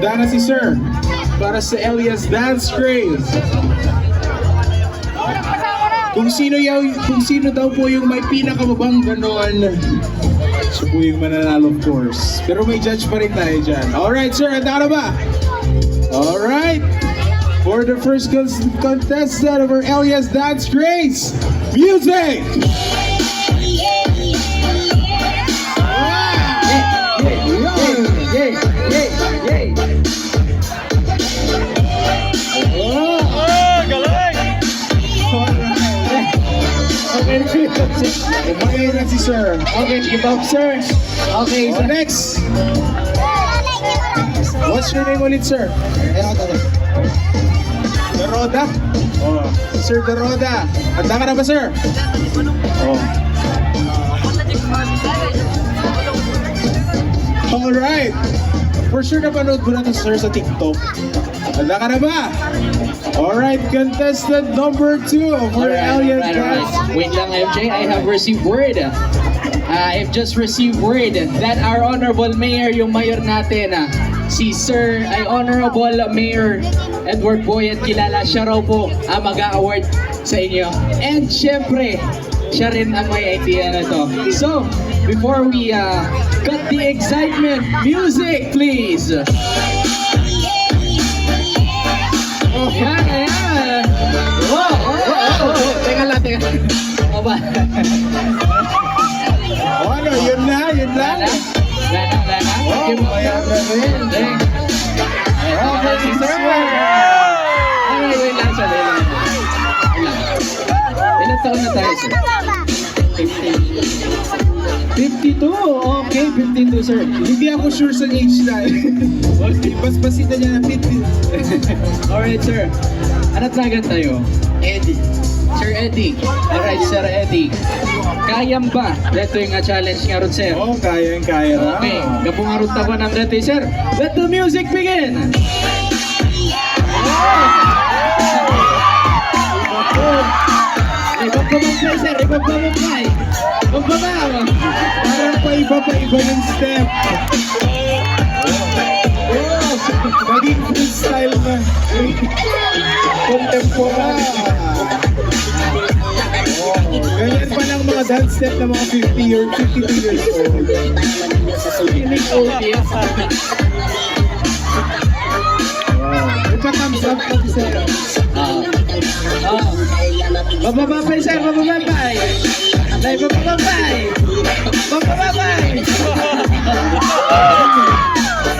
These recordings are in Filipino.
Handa si Sir para sa Elias Dance Craze. Kung sino yaw, kung sino daw po yung may pinakamabang ganon, siya po yung mananalo of course. Pero may judge pa rin tayo dyan. Alright sir, handa na ba? Alright. For the first con- contestant of our Elias Dance Craze, music! Yay! Si sir. okay, give up, sir. Okay, Oh, sir. next! What's your name ulit, sir? Daroda? Oh, Sir Daroda. Handa ka na ba, sir? Oh. Alright. For sure napanood ko na to, sir, sa TikTok. Handa ka na ba? Alright, contestant number two for Alright, Alien alright, Cats. alright. Wait lang, MJ. I have received word. Uh, I've just received word that our honorable mayor, yung mayor natin, ah, si Sir, ay honorable Mayor Edward Boyet, kilala siya raw po ang mag-award sa inyo. And syempre, siya rin ang may idea na to. So, before we uh, cut the excitement, music please! Yan, yan! Oh, oh, oh, oh. Teka lang, teka. O ba? Oh, ano, yun na, yun lang. na? Wala na, wala na? Oh, mo. ayan. Okay. Okay, si Sir. Ay, wait, lang, lang. Wait lang. Ilan taon na tayo, sir? 52. Okay, 52, sir. Hindi ako sure sa age na. Basbasin na niya na 50. Alright, sir. Ano tagan tayo? Eddie. Sir Eddie. Alright, Sir Eddie. Kayam ba? Ito yung nga challenge nga ron, sir. Oo, kaya yung kaya na. Okay, kapungarot na ba ng dati, sir? Let the music begin! Ay, magpapagpay, sir! Ay, magpapagpay! Magpapag! Parang pa-iba pa-iba yung step. Oh, naging freestyle na. Contemporary. Ganyan pa lang mga dance step ng mga 50 years, 52 years old. Feeling old, yes. Wow. May pa-thumbs up pa si Sir. Ah. Ah. Mabababay, sir! Mabababay! Ay, mabababay! Mabababay! Oh.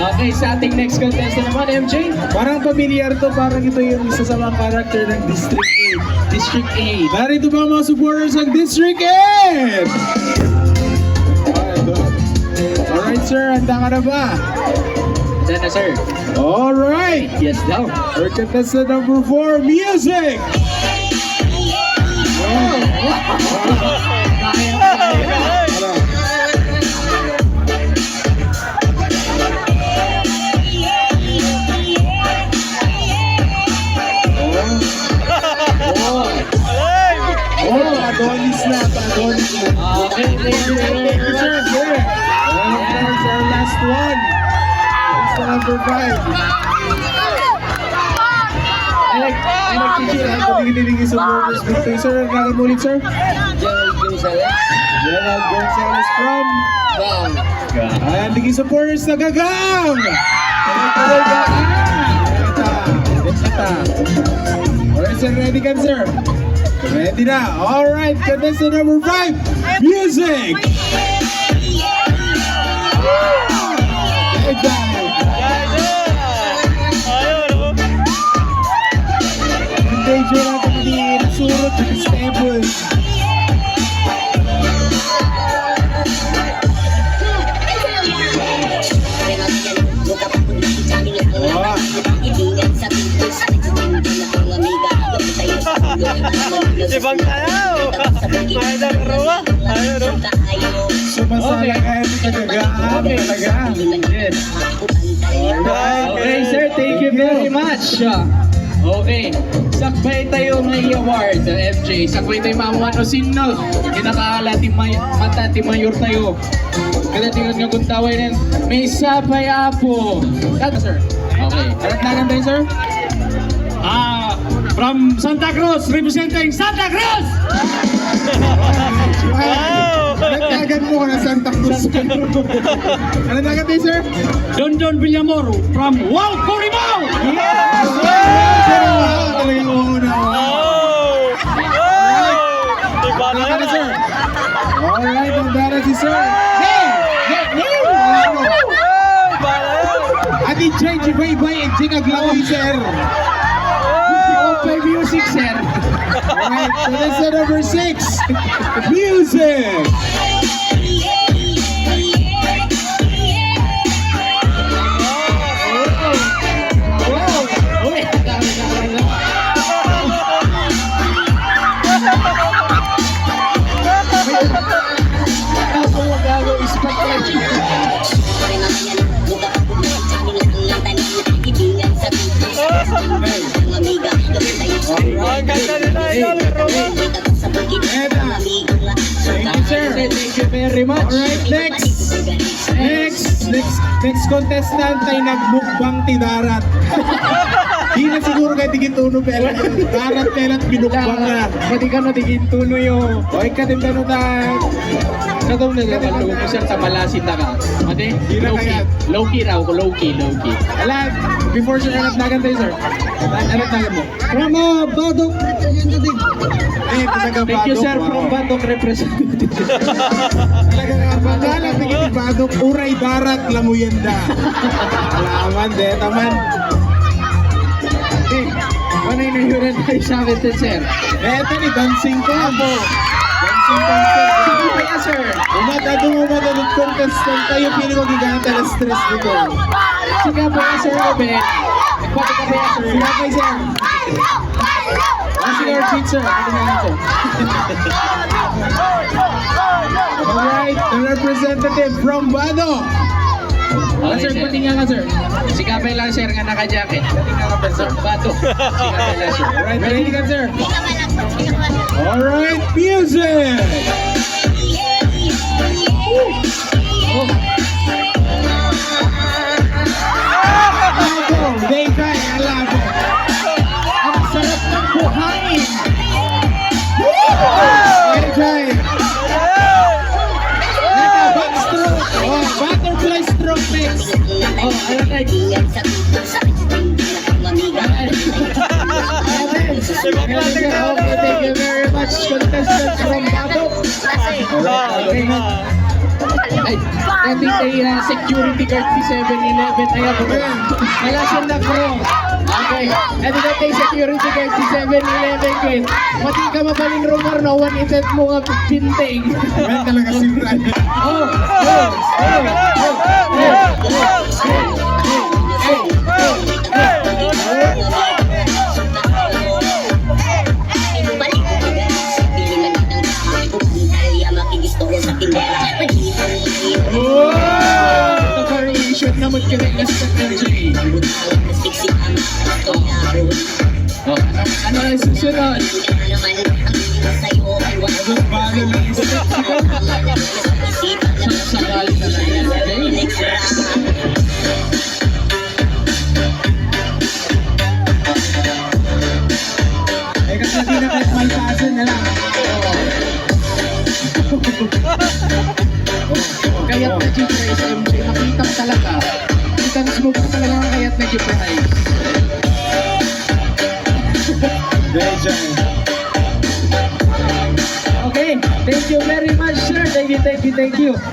Okay, sa ating next contestant naman, MJ. Parang familiar to, parang ito yung isa sa mga character ng District 8. District 8. Narito ba ang mga supporters ng District 8? Alright sir, handa ka na ba? Diyan na, sir. Alright! Yes daw. For contestant number 4, music! Oh. Na. Okay, thank you Thank you sir, sir. And our last one. It's the number 5. I like, I like to Sir, hear ang pagiging yung supporters dito. Sir, sir? Gerald Gonzalez. Gerald Gonzalez from... Wow. Ayan, naging supporters na gagang! Ito, ito. Alright, sir, ready ka, sir? Ready na. Alright, contestant number 5, music! Ibang tayo! Ay, nakaroon! Ayun, no? Sumasala Okay. kahit nagagaan talaga. Yes. Okay, sir, thank you very much. Okay, sakbay tayo may award, MJ. Sakbay tayo mamuhan o sino. Kinakaala ti may, mata ti mayor tayo. Kada tingnan nga kung taway rin. May sabay apo. Kata, sir. Okay. Arat na tayo, sir? Ah, from Santa Cruz, representing Santa Cruz! Wow! Nagdagan mo na Santa Cruz. ano dagat tayo, sir? Don Don Villamor from Wow Corrimao! Yes! Wow, talagang una. Oh! Oh! Iba na Ano yan, sir? Alright, ang dara si sir. Hey! Hey! Hey! Oh! Na! Ati change bye bye and ching aglamoy sir. Okay, music, sir. Alright, so that's number six. Music. Next, next, contestant ay nagmukbang ti darat. Di na siguro kayo tigituno pero darat kailan binukbang na. Pwede ka na tigin tuno yung Okay, katimdano ta. Katong nagkakalungo mo siya sa malasin na ka. Ate, na low key. kaya. Low key raw ko, low key, low key. Before sir, alat nagan tayo sir. Alat nagan mo. From uh, Badok, Eh, Thank you Badok, sir from Batok representative. Talaga nga, tingin Badok, uray darat, lamuyanda. Alaman, de, yung nahiran tayo sa akin din, sir? Eto ni Dancing Combo. Dancing Combo. Sige kaya sir. Umatado mo matanong contestant tayo, pili mo giganta na stress dito. Sige kaya sir, Robin. Pwede ka kaya sir. Sige kay sir. Sige, Archie, sir. Ano na sir? Alright, the representative from Badok. Ah, sir, pati nga ka, sir. Si Kapay lang sir nga naka-jacket. Sir, bato. Si Kapay lang sir. Alright, ready ka, sir? Alright, music! Oh, ano tayo? Okay, thank you very much, contestants from Batok. Okay. Ay, natin kay uh, security guard si 7-Eleven. Ayan. Wala siya na Okay. Ito na kay security guard si 7-Eleven kid. Mati ka mabaling rumor no, one event mo nga pinting. Men talaga si Brad. Oh, oh, oh, oh, oh, Oh! Kayat na G-Price MJ, nakita mo talaga. Kita mo mo talaga ang kayat na G-Price. Dejan. Thank you very much sir. Thank you, thank you, thank you.